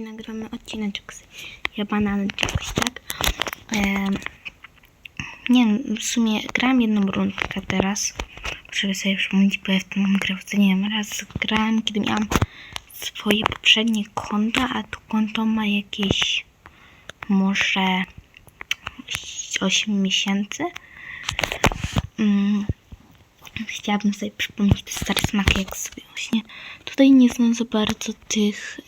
nagramy odcineczek z ja banany czegoś, tak? Em, nie wiem, w sumie grałem jedną rundkę teraz, żeby sobie przypomnieć, bo ja w tym grę nie wiem, raz grałem, kiedy miałam swoje poprzednie konto, a to konto ma jakieś może 8 miesięcy. Mm, chciałabym sobie przypomnieć te stare smaki, jak sobie właśnie. Tutaj nie znam za bardzo tych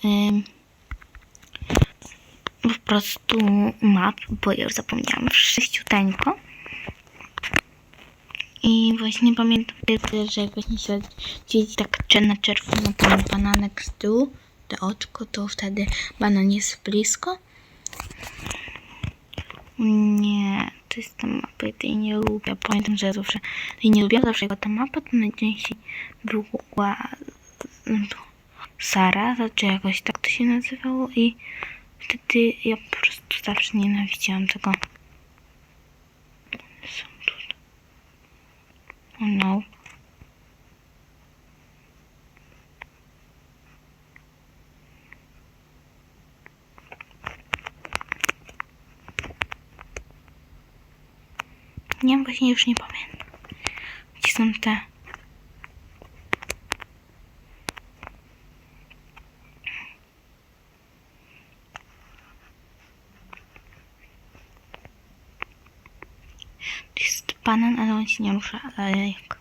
po prostu map, bo ja już zapomniałam sześciuteńko. I właśnie pamiętam że jak właśnie się tak na czerwono ten bananek z tyłu, to oczko, to wtedy banan jest blisko. Nie, to jest ta mapa, ja tej nie lubię. Pamiętam, że ja zawsze tej nie lubię, zawsze jako ta mapa to najczęściej była Sara, czy jakoś tak to się nazywało i wtedy ja po prostu zawsze nienawidziłam tego. Są tu. Oh no. Nie właśnie już nie pamiętam. Gdzie są te... To jest banan, ale on się nie rusza, ale jak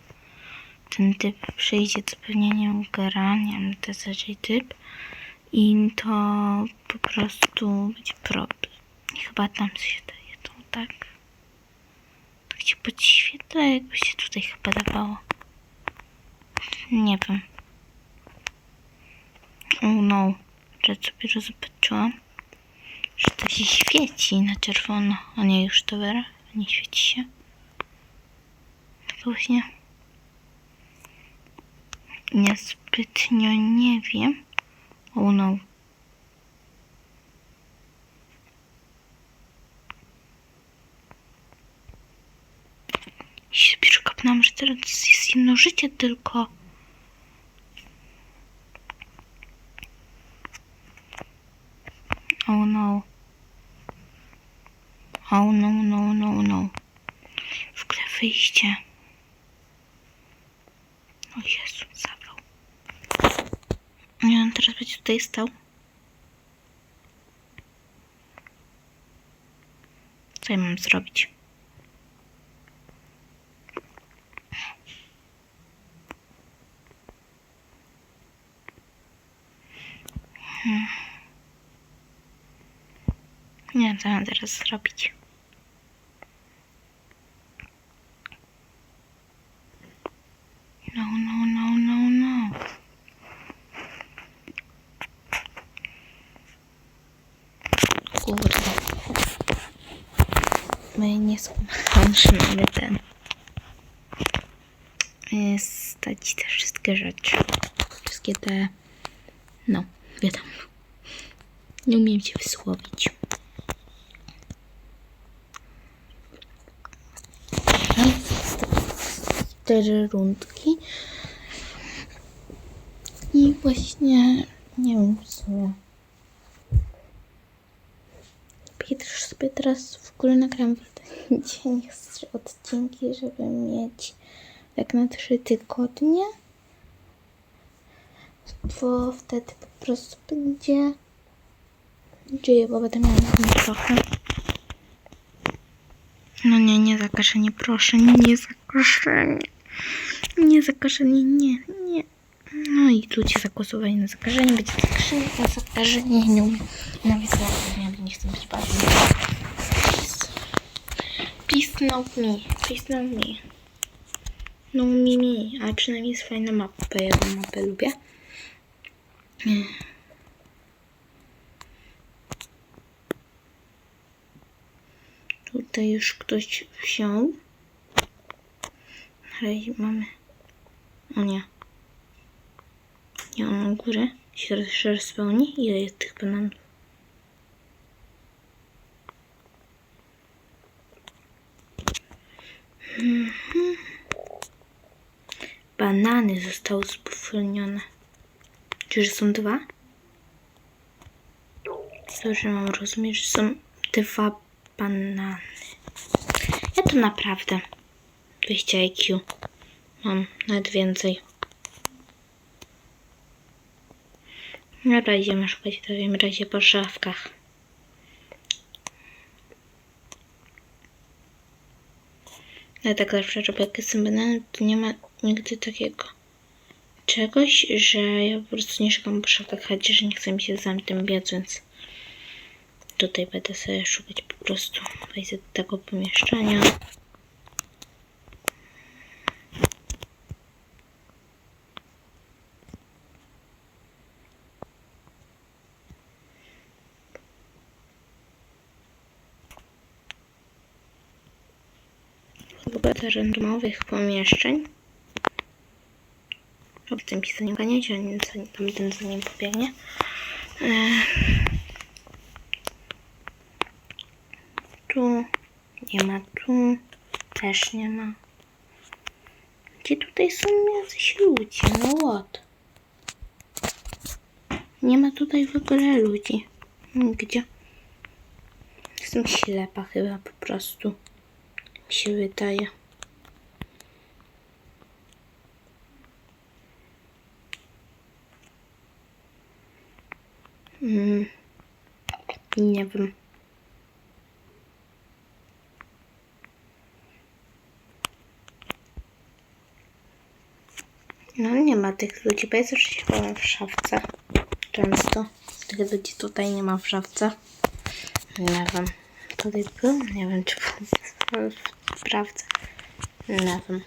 ten typ przyjdzie, to pewnie nie gra, nie wiem, to jest raczej typ. I to po prostu będzie problem. I chyba tam się daje to tak. Tak się podświetla, jakby się tutaj chyba dawało. Nie wiem. Oh no. Że sobie zobaczyłam, że to się świeci na czerwono. A nie, już to wera. Nie świeci się. Tak właśnie. Niezbytnio nie wiem. Oh no. I się że teraz jest jedno życie tylko. Oh no. Oh no, no, no, no. W ogóle wyjście. O Jezu, zabrał. Nie, on teraz będzie tutaj stał. Co ja mam zrobić? Hmm. Nie wiem, co mam teraz zrobić. No, no, no, no, no. Kurde. Nie mamy ten. y, Stać te wszystkie rzeczy. Wszystkie te. No, wiadomo. Nie umiem się wysłowić. Cztery rundki. I właśnie nie wiem w sumie. Piotr sobie teraz w ogóle nagram dzień odcinki, żeby mieć tak na trzy tygodnie. Bo wtedy po prostu będzie dzieje, bo będę miała na trochę. No nie, nie zakażenie, proszę, nie zakażenie. Nie zakażenie, nie, nie. No i tu ci zagłosowali na zakażenie, będzie zakażenie, a zakażenie nie umiem. Nawet nie chcę być bardzo. No me, please no me. No me, me, ale przynajmniej jest fajna mapa, ja tę mapę lubię. Tutaj już ktoś wziął. Na razie mamy. O nie. Nie mam górę. Się roz- spełni. Ile jest tych bananów? Mhm. Banany zostały spowolnione. Czyż są dwa? Dobrze mam rozumieć, że są dwa banany. Ja tu naprawdę 200 IQ mam, nawet więcej. Dobra, idziemy szukać w takim razie po szafkach. Ja tak zawsze robię, jak jestem bananem, to nie ma nigdy takiego czegoś, że ja po prostu nie szukam po szafkach, chociaż nie chce mi się za tym biec, więc tutaj będę sobie szukać po prostu wejść do tego pomieszczenia. Do randomowych pomieszczeń. Robię tym pisaniem ganiać, a tamten za nim pobiegnie. Eee. Tu nie ma, tu też nie ma. Gdzie tutaj są jacyś ludzie? No what? Nie ma tutaj w ogóle ludzi. Gdzie? Jestem ślepa chyba po prostu. Mi się wydaje. Mm. Nie wiem. No nie ma tych ludzi, bo zawsze się chowam w szafce. Często. Tych ludzi tutaj nie ma w szafce. Nie wiem. Tutaj był? Nie wiem, czy w sprawdzę. Nie wiem.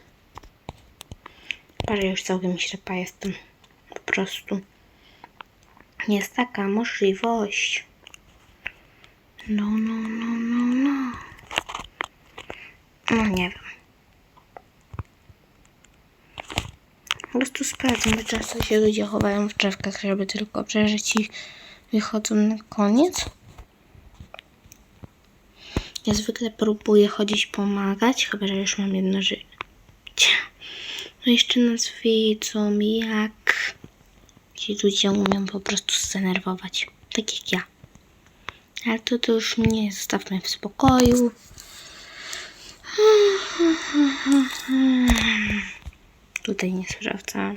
Parę już całkiem ślepa jestem. Po prostu. Jest taka możliwość. No, no, no, no, no. No nie wiem. Po prostu sprawdzam, bo często się ludzie chowają w drzewkach, żeby tylko przeżyć i wychodzą na koniec. Ja zwykle próbuję chodzić pomagać, chyba że już mam jedno życie. No jeszcze nas widzą, jak ci ludzie umieją po prostu zdenerwować. Tak jak ja. Ale to, to już mnie zostawmy w spokoju. Tutaj nie sprawdzam.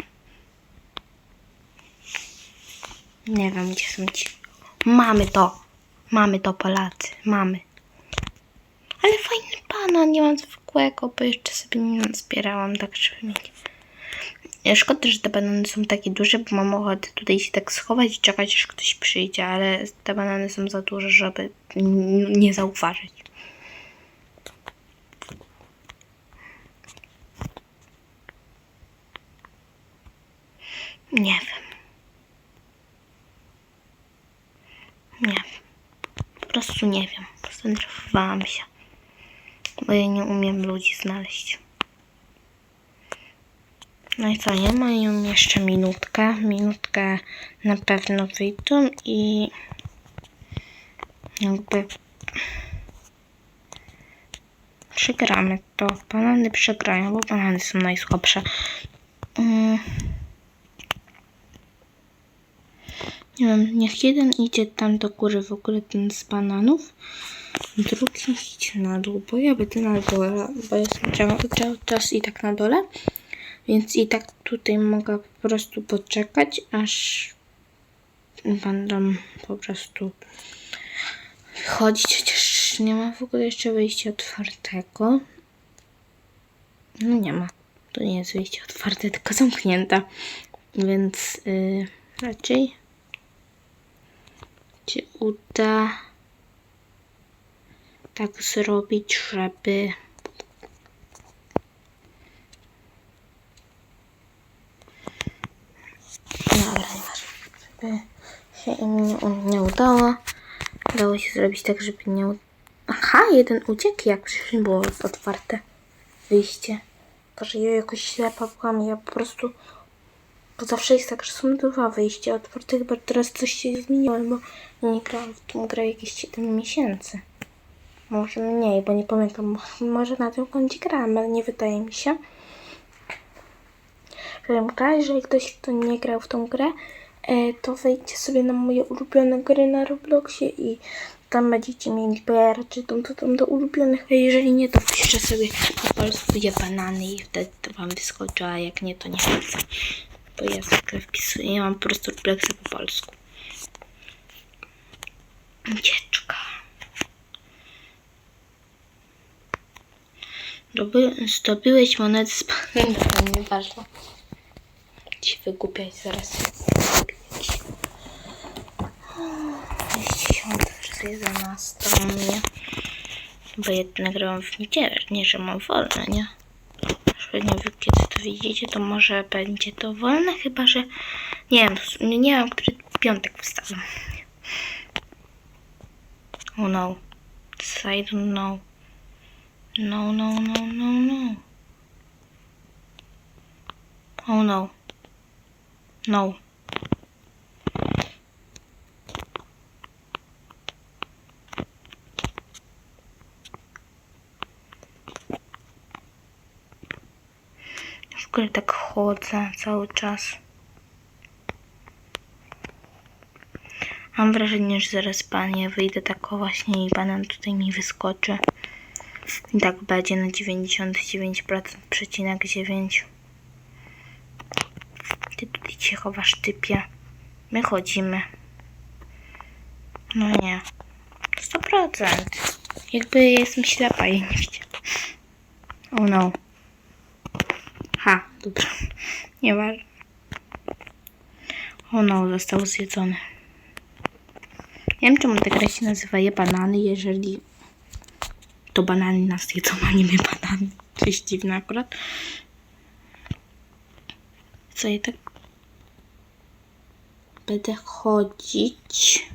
Nie wiem, gdzie są ci. Mamy to! Mamy to, Polacy. Mamy. Pana, nie mam zwykłego, bo jeszcze sobie nie zbierałam, tak żeby mieć. E, Szkoda, że te banany są takie duże, bo mam ochotę tutaj się tak schować i czekać, aż ktoś przyjdzie, ale te banany są za duże, żeby nie zauważyć. Nie wiem. Nie wiem. Po prostu nie wiem. Zdenerwowałam się. Bo ja nie umiem ludzi znaleźć. No i co, nie mają jeszcze minutkę. Minutkę na pewno wyjdą i jakby przegramy to. Banany przegrają, bo banany są najsłabsze. Mm. Nie wiem, niech jeden idzie tam do góry w ogóle ten z bananów, drugi idzie na dół, bo ja będę na dole, bo jestem cały, czas i tak na dole, więc i tak tutaj mogę po prostu poczekać, aż będą po prostu chodzić, chociaż nie ma w ogóle jeszcze wyjścia otwartego. No nie ma. To nie jest wyjście otwarte, tylko zamknięte. Więc yy, raczej się uda tak zrobić, żeby Dobra. Żeby się im nie, nie udało. Udało się zrobić tak, żeby nie... Aha, jeden uciekł, jak przecież nie było otwarte wyjście. Boże, ja jakoś ślepa byłam, ja po prostu... Bo zawsze jest tak, że są dwa wyjścia otwarte, chyba teraz coś się zmieniło, bo nie grałam w tą grę jakieś 7 miesięcy. Może mniej, bo nie pamiętam, może na tym koncie grałam, ale nie wydaje mi się. Każdym razie, jeżeli ktoś, kto nie grał w tą grę, e, to wejdźcie sobie na moje ulubione gry na Robloxie i tam będziecie mieli PR czy tam to tam do ulubionych, a jeżeli nie, to wpiszcie sobie po polsku je banany i wtedy to wam wyskoczy, a jak nie, to nie. Bo ja zwykle wpisuję, ja mam po prostu Robloxa po polsku. Ucieczka. Zdoby, zdobyłeś monety z panem, nieważne. Ci wygłupiać zaraz. Wygłupiać. Jest 10, przez 11 u mnie. Bo ja nagrałam w niedzielę, nie, że mam wolne, nie? Nie wiem, kiedy to widzicie, to może będzie to wolne, chyba że... Nie wiem, sumie nie wiem, który piątek wstawiam. Oh no. I don't know. No, no, no, no, no. Oh no. No. W ogóle tak chodzę cały czas. Mam wrażenie, że zaraz panie wyjdę tak właśnie i banan tutaj mi wyskoczy. I tak będzie na 99% przecinek 9. Ty tutaj się chowasz, typie. My chodzimy. No nie. 100%. Jakby jestem ślepa i nie widzę. Oh no. Ha, dobra. Nie ważne. Oh no, został zjedzony. Nie wiem, czemu ta gra się nazywa Je Banany, jeżeli to banany nas jedzą, a nie my banany. Jest dziwne akurat. Co ja tak będę chodzić.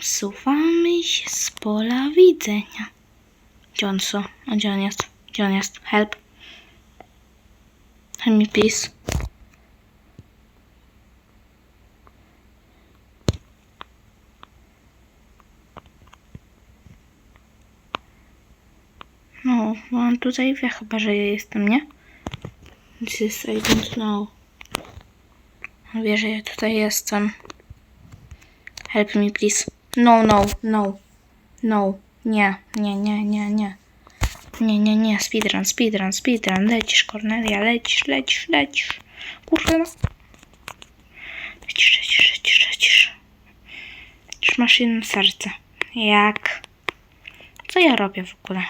Usuwamy się z pola widzenia. Gdzie on co? Gdzie on jest? Gdzie on jest? Help. Help me please. Bo on tutaj wie chyba, że ja jestem, nie? This is, I don't know. On wie, że ja tutaj jestem. Help me, please. No, no, no. No. Nie, nie, nie, nie, nie. Nie, nie, nie. Speedrun, speedrun, speedrun. Lecisz, Cornelia, lecisz, lecisz, lecisz. Kurde. Lecisz, lecisz, lecisz, lecisz. Już masz jedno serce. Jak? Co ja robię w ogóle?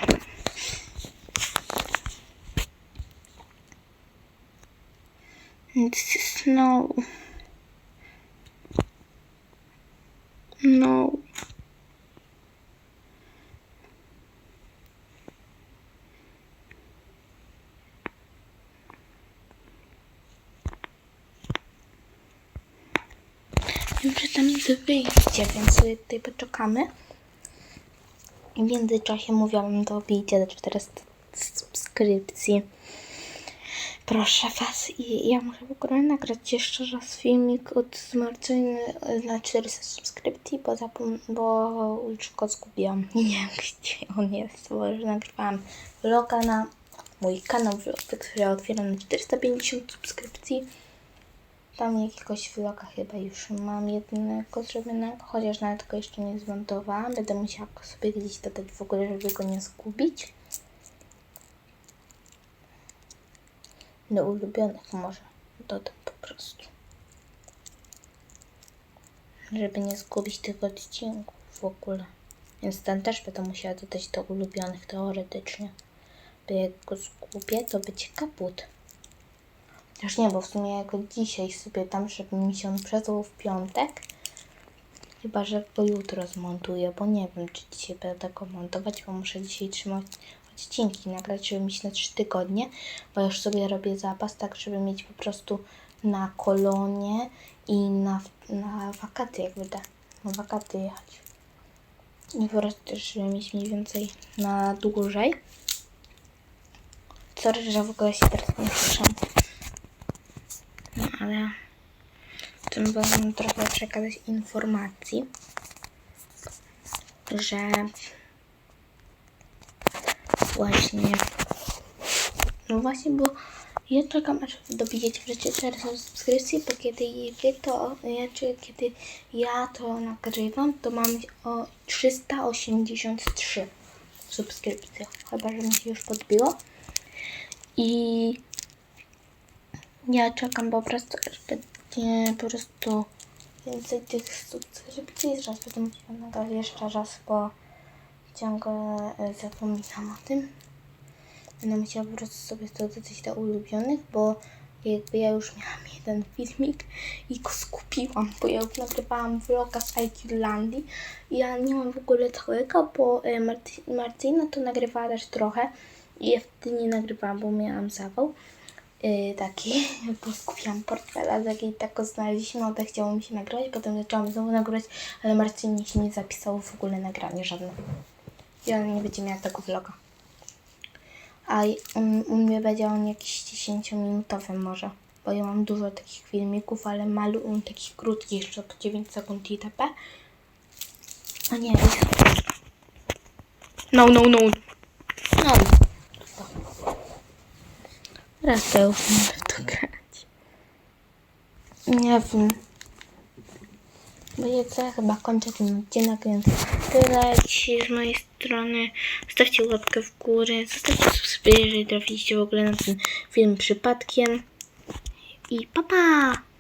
This is no. No. Że tam wyjdzie, więc sobie tutaj poczekamy. I w międzyczasie mówiłam, to bijcie do 400 subskrypcji. Proszę Was, i ja muszę w ogóle nagrać jeszcze raz filmik od zmartwienia na 400 subskrypcji, bo, zapom- bo już go zgubiłam. Nie wiem, gdzie on jest, bo już nagrywałam vloga na mój kanał vlogowy, który otwieram na 450 subskrypcji. Tam jakiegoś vloga chyba już mam jednego zrobionego, chociaż nawet go jeszcze nie zmontowałam. Będę musiała sobie gdzieś dodać w ogóle, żeby go nie zgubić. Do ulubionych może dodam po prostu. Żeby nie zgubić tych odcinków w ogóle. Więc ten też będę musiała dodać do ulubionych teoretycznie. Bo jak go zgubię, to będzie kaput. Też nie, bo w sumie jako dzisiaj sobie tam, żeby mi się on przesłał w piątek. Chyba, że go jutro zmontuję, bo nie wiem, czy dzisiaj będę go montować, bo muszę dzisiaj trzymać odcinki nagrać, żeby mieć na 3 tygodnie, bo już sobie robię zapas, tak żeby mieć po prostu na kolonie i na, na wakacje, jak będę na wakacje jechać. I po prostu też, żeby mieć mniej więcej na dłużej. Sorry, że w ogóle się teraz nie słyszę. No ale tym wam trochę przekazać informacji, że właśnie no właśnie, bo Ja czekam aż dobijecie wreszcie 400 subskrypcji, bo kiedy wy to, ja, czy kiedy ja to nagrywam, to mam o 383 subskrypcje. Chyba, że mi się już podbiło. I ja czekam po prostu, aż będzie po prostu więcej tych subskrypcji. Zaraz będę musiała nagrać jeszcze raz, bo ciągle zapominam o tym. Będę musiała po prostu sobie dodać do ulubionych, bo jakby ja już miałam jeden filmik i go skupiłam, bo ja już nagrywałam vloga z IQlandii i ja nie mam w ogóle całego, bo e, Marty, Martyna to nagrywała też trochę i ja wtedy nie nagrywałam, bo miałam zawał yy, taki, bo skupiłam portfela, taki i tak go znaleźliśmy, ale chciało mi się nagrać, potem zaczęłam znowu nagrywać, ale Martynie się nie zapisało w ogóle nagranie żadne. I ona nie będzie miała tego vloga. A u, mnie będzie on jakiś 10-minutowy może, bo ja mam dużo takich filmików, ale malu um, takich krótkich, jeszcze po 9 sekund itp. A nie. No, no, no. No. Raz to już w to grać. Nie wiem. Bo ja ja chyba kończę ten odcinek, więc tyle dzisiaj z mojej strony. Zostawcie łapkę w górę, zostawcie subskrypcję, jeżeli trafiliście w ogóle na ten film przypadkiem. I pa pa!